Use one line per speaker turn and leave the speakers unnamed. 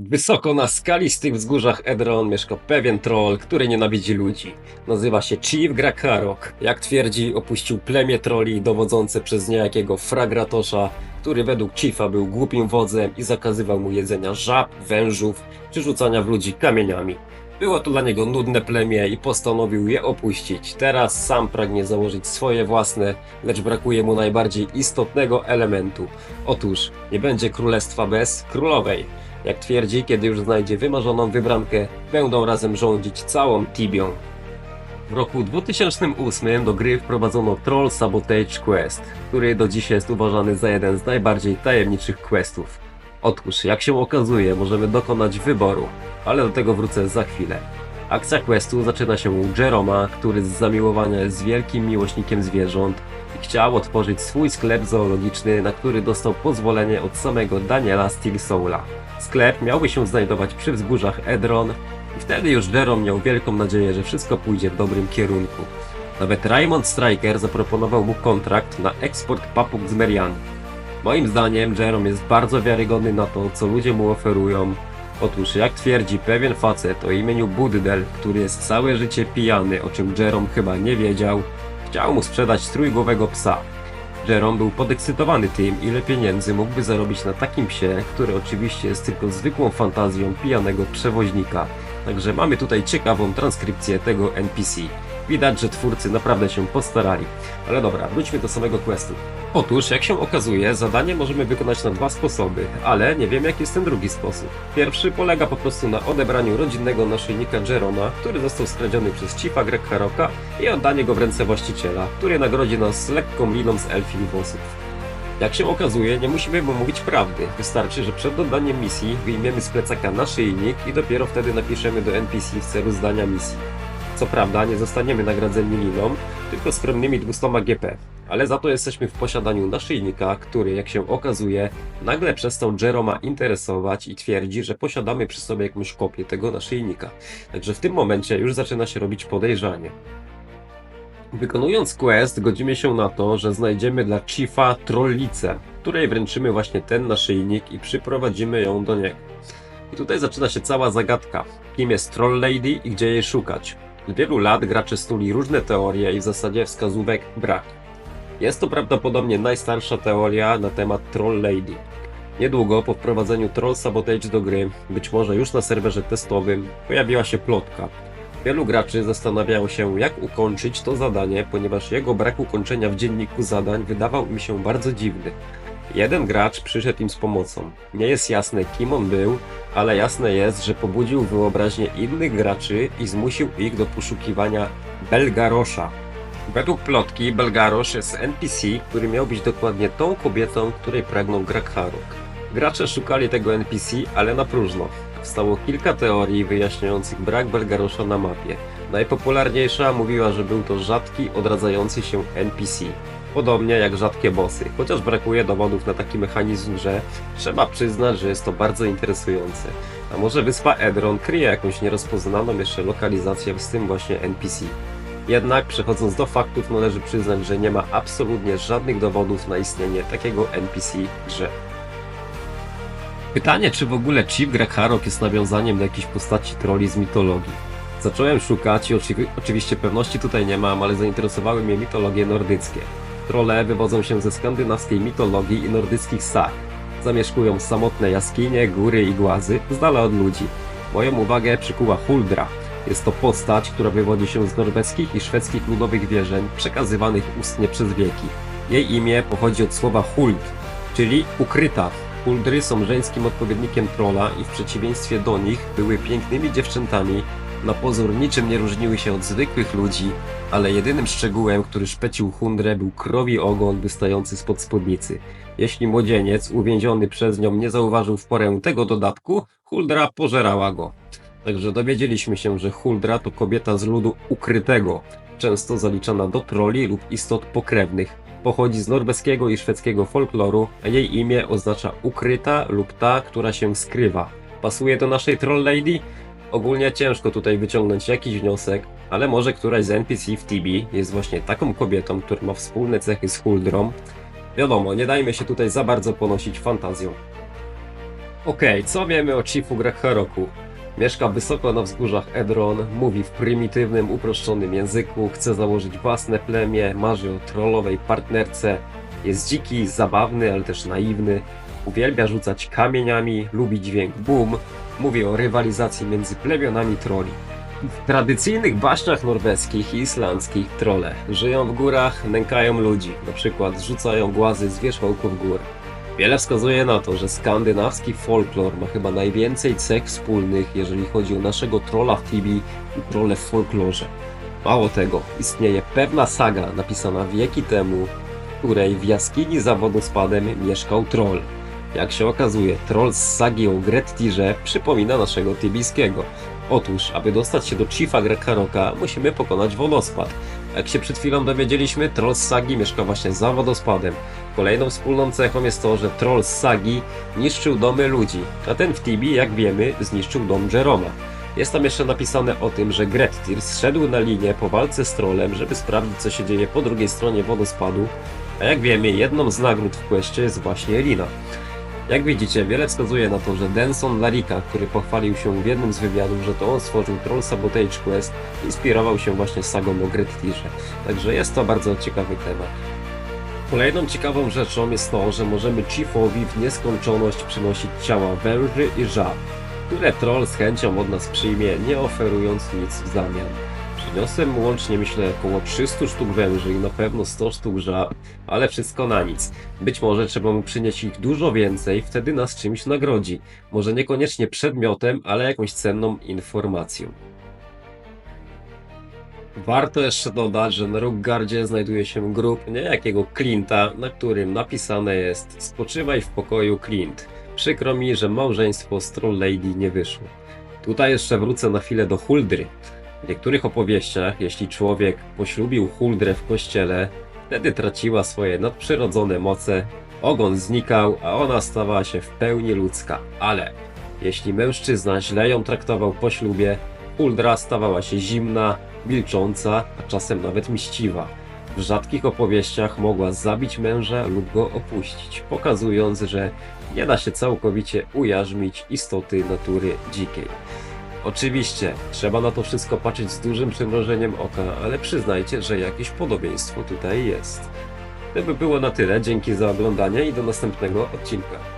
Wysoko na skalistych wzgórzach Edron mieszka pewien troll, który nienawidzi ludzi. Nazywa się Chief Grakarok. Jak twierdzi, opuścił plemię troli dowodzące przez niejakiego Fragratosza, który według Chiefa był głupim wodzem i zakazywał mu jedzenia żab, wężów czy rzucania w ludzi kamieniami. Było to dla niego nudne plemię i postanowił je opuścić. Teraz sam pragnie założyć swoje własne, lecz brakuje mu najbardziej istotnego elementu. Otóż nie będzie królestwa bez królowej. Jak twierdzi, kiedy już znajdzie wymarzoną wybrankę, będą razem rządzić całą Tibią. W roku 2008 do gry wprowadzono Troll Sabotage Quest, który do dziś jest uważany za jeden z najbardziej tajemniczych questów. Otóż, jak się okazuje, możemy dokonać wyboru, ale do tego wrócę za chwilę. Akcja questu zaczyna się u Jeroma, który z zamiłowania jest wielkim miłośnikiem zwierząt i chciał otworzyć swój sklep zoologiczny, na który dostał pozwolenie od samego Daniela Steelsoula. Sklep miałby się znajdować przy wzgórzach Edron i wtedy już Jerome miał wielką nadzieję, że wszystko pójdzie w dobrym kierunku. Nawet Raymond Striker zaproponował mu kontrakt na eksport papug z Merian. Moim zdaniem Jerome jest bardzo wiarygodny na to, co ludzie mu oferują. Otóż, jak twierdzi pewien facet o imieniu Buddel, który jest całe życie pijany, o czym Jerome chyba nie wiedział, chciał mu sprzedać trójgłowego psa. Jerome był podekscytowany tym, ile pieniędzy mógłby zarobić na takim psie, który oczywiście jest tylko zwykłą fantazją pijanego przewoźnika. Także mamy tutaj ciekawą transkrypcję tego NPC. Widać, że twórcy naprawdę się postarali. Ale dobra, wróćmy do samego questu. Otóż, jak się okazuje, zadanie możemy wykonać na dwa sposoby, ale nie wiem jaki jest ten drugi sposób. Pierwszy polega po prostu na odebraniu rodzinnego naszyjnika Jeroma, który został skradziony przez Chiefa Greg Haroka i oddanie go w ręce właściciela, który nagrodzi nas lekką liną z elfich włosów. Jak się okazuje, nie musimy mu mówić prawdy. Wystarczy, że przed oddaniem misji wyjmiemy z plecaka naszyjnik i dopiero wtedy napiszemy do NPC w celu zdania misji. Co prawda, nie zostaniemy nagradzeni liną, tylko skromnymi 200 GP, ale za to jesteśmy w posiadaniu naszyjnika, który, jak się okazuje, nagle przestał Jeroma interesować i twierdzi, że posiadamy przy sobie jakąś kopię tego naszyjnika. Także w tym momencie już zaczyna się robić podejrzanie. Wykonując quest, godzimy się na to, że znajdziemy dla Chiefa trollicę, której wręczymy właśnie ten naszyjnik i przyprowadzimy ją do niego. I tutaj zaczyna się cała zagadka. Kim jest Troll Lady i gdzie jej szukać? Od wielu lat gracze snuli różne teorie i w zasadzie wskazówek brak. Jest to prawdopodobnie najstarsza teoria na temat Troll Lady. Niedługo po wprowadzeniu Troll Sabotage do gry, być może już na serwerze testowym, pojawiła się plotka. Wielu graczy zastanawiało się, jak ukończyć to zadanie, ponieważ jego brak ukończenia w dzienniku zadań wydawał im się bardzo dziwny. Jeden gracz przyszedł im z pomocą. Nie jest jasne, kim on był, ale jasne jest, że pobudził wyobraźnię innych graczy i zmusił ich do poszukiwania Belgarosza. Według plotki Belgarosz jest NPC, który miał być dokładnie tą kobietą, której pragnął Grakharok. Gracze szukali tego NPC, ale na próżno. Powstało kilka teorii wyjaśniających brak Belgarosza na mapie. Najpopularniejsza mówiła, że był to rzadki, odradzający się NPC. Podobnie jak rzadkie bossy, chociaż brakuje dowodów na taki mechanizm grze, trzeba przyznać, że jest to bardzo interesujące. A może wyspa Edron kryje jakąś nierozpoznaną jeszcze lokalizację z tym właśnie NPC. Jednak przechodząc do faktów należy przyznać, że nie ma absolutnie żadnych dowodów na istnienie takiego NPC w grze. Pytanie, czy w ogóle Chief Greg jest nawiązaniem do jakiejś postaci troli z mitologii. Zacząłem szukać i oczywi- oczywiście pewności tutaj nie mam, ale zainteresowały mnie mitologie nordyckie. Trolle wywodzą się ze skandynawskiej mitologii i nordyckich sag. Zamieszkują samotne jaskinie, góry i głazy, z dala od ludzi. Moją uwagę przykuła Huldra. Jest to postać, która wywodzi się z norweskich i szwedzkich ludowych wierzeń, przekazywanych ustnie przez wieki. Jej imię pochodzi od słowa huld, czyli ukryta. Huldry są żeńskim odpowiednikiem trola i w przeciwieństwie do nich były pięknymi dziewczętami, na pozór niczym nie różniły się od zwykłych ludzi, ale jedynym szczegółem, który szpecił Hundrę był krowi ogon wystający spod spódnicy. Jeśli młodzieniec uwięziony przez nią nie zauważył w porę tego dodatku, Huldra pożerała go. Także dowiedzieliśmy się, że Huldra to kobieta z ludu ukrytego, często zaliczana do troli lub istot pokrewnych. Pochodzi z norweskiego i szwedzkiego folkloru, a jej imię oznacza ukryta lub ta, która się skrywa. Pasuje do naszej Troll Lady? Ogólnie ciężko tutaj wyciągnąć jakiś wniosek, ale może któraś z NPC w Tibi jest właśnie taką kobietą, która ma wspólne cechy z Huldrą. Wiadomo, nie dajmy się tutaj za bardzo ponosić fantazją. Okej, co wiemy o Chiefu Grakharoku? Mieszka wysoko na wzgórzach Edron, mówi w prymitywnym, uproszczonym języku, chce założyć własne plemię, marzy o trollowej partnerce, jest dziki, zabawny, ale też naiwny, uwielbia rzucać kamieniami, lubi dźwięk boom, mówi o rywalizacji między plemionami troli. W tradycyjnych baśniach norweskich i islandzkich trole żyją w górach, nękają ludzi, na przykład rzucają głazy z wierzchołków gór. Wiele wskazuje na to, że skandynawski folklor ma chyba najwięcej cech wspólnych, jeżeli chodzi o naszego trolla w Tibi i trolle w folklorze. Mało tego, istnieje pewna saga napisana wieki temu, w której w jaskini za wodospadem mieszkał troll. Jak się okazuje, troll z sagi o Grettirze przypomina naszego tibijskiego. Otóż, aby dostać się do Chiefa Grekaroka, musimy pokonać wodospad. Jak się przed chwilą dowiedzieliśmy, troll z sagi mieszka właśnie za wodospadem. Kolejną wspólną cechą jest to, że troll z sagi niszczył domy ludzi, a ten w Tibi, jak wiemy, zniszczył dom Jeroma. Jest tam jeszcze napisane o tym, że Grettir zszedł na linię po walce z trollem, żeby sprawdzić co się dzieje po drugiej stronie wodospadu, a jak wiemy, jedną z nagród w questie jest właśnie Lina. Jak widzicie, wiele wskazuje na to, że Denson Larika, który pochwalił się w jednym z wywiadów, że to on stworzył Troll Sabotage Quest, inspirował się właśnie sagą o Grettirze. Także jest to bardzo ciekawy temat. Kolejną ciekawą rzeczą jest to, że możemy Chiefowi w nieskończoność przynosić ciała węży i żab, które troll z chęcią od nas przyjmie, nie oferując nic w zamian. Przyniosłem łącznie myślę około 300 sztuk węży i na pewno 100 sztuk żab, ale wszystko na nic. Być może trzeba mu przynieść ich dużo więcej, wtedy nas czymś nagrodzi. Może niekoniecznie przedmiotem, ale jakąś cenną informacją. Warto jeszcze dodać, że na Rockgardzie znajduje się grób niejakiego Clint'a, na którym napisane jest Spoczywaj w pokoju Clint. Przykro mi, że małżeństwo z Troll Lady nie wyszło. Tutaj jeszcze wrócę na chwilę do Huldry. W niektórych opowieściach, jeśli człowiek poślubił Huldrę w kościele, wtedy traciła swoje nadprzyrodzone moce, ogon znikał, a ona stawała się w pełni ludzka. Ale jeśli mężczyzna źle ją traktował po ślubie, Huldra stawała się zimna, milcząca, a czasem nawet mściwa. W rzadkich opowieściach mogła zabić męża lub go opuścić, pokazując, że nie da się całkowicie ujarzmić istoty natury dzikiej. Oczywiście, trzeba na to wszystko patrzeć z dużym przymrożeniem oka, ale przyznajcie, że jakieś podobieństwo tutaj jest. To by było na tyle, dzięki za oglądanie i do następnego odcinka.